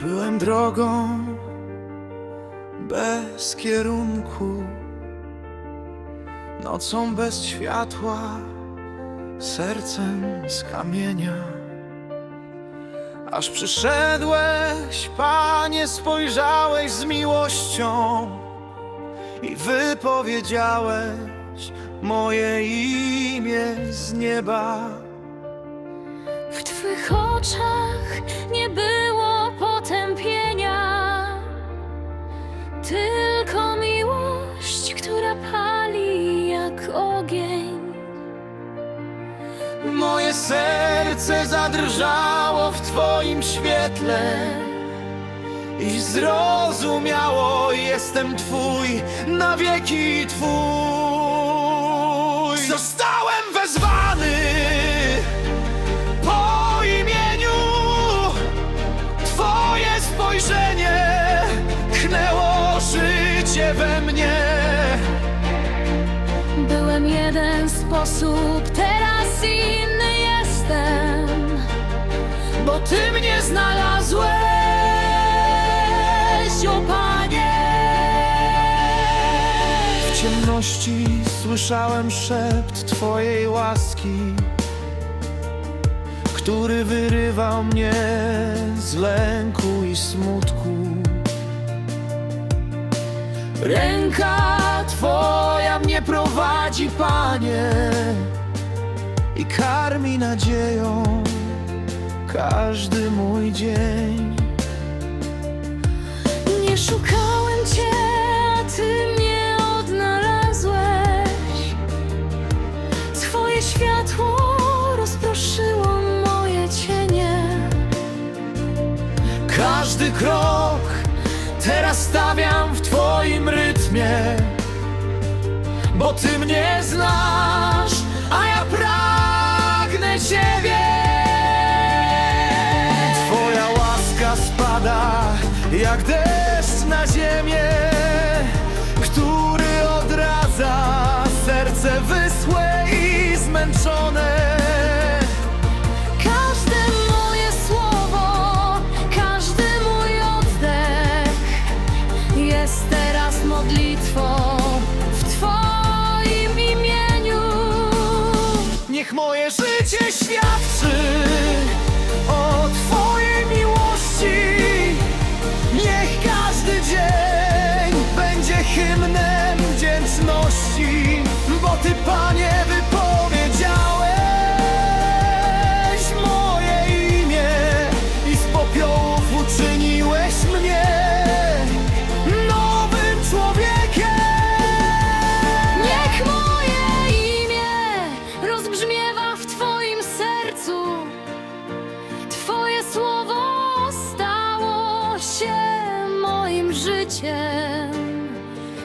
Byłem drogą bez kierunku, nocą bez światła, sercem z kamienia. Aż przyszedłeś, panie, spojrzałeś z miłością i wypowiedziałeś moje imię z nieba. W Twych oczach serce zadrżało w Twoim świetle i zrozumiało, jestem Twój, na wieki Twój. Zostałem wezwany po imieniu, Twoje spojrzenie chnęło życie we mnie. Byłem jeden sposób, teraz inny Ty mnie znalazłeś, o Panie. W ciemności słyszałem szept Twojej łaski, który wyrywał mnie z lęku i smutku. Ręka Twoja mnie prowadzi, Panie, i karmi nadzieją każdy mój dzień. Nie szukałem Cię, a Ty mnie odnalazłeś. Twoje światło rozproszyło moje cienie. Każdy krok teraz stawiam w Twoim rytmie, bo Ty mnie znasz, jak deszcz na ziemię, który odradza serce wysłe i zmęczone. Każde moje słowo, każdy mój oddech jest teraz modlitwą w Twoim imieniu. Niech moje życie świadczy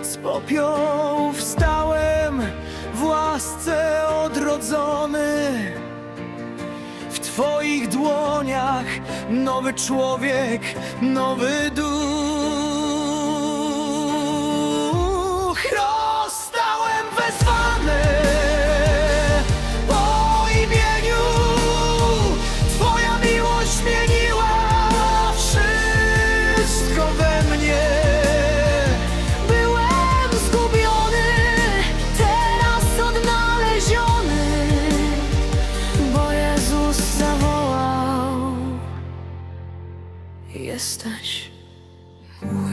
Z popiołów wstałem w łasce odrodzony. W Twoich dłoniach nowy człowiek, nowy duch. jesteś mój.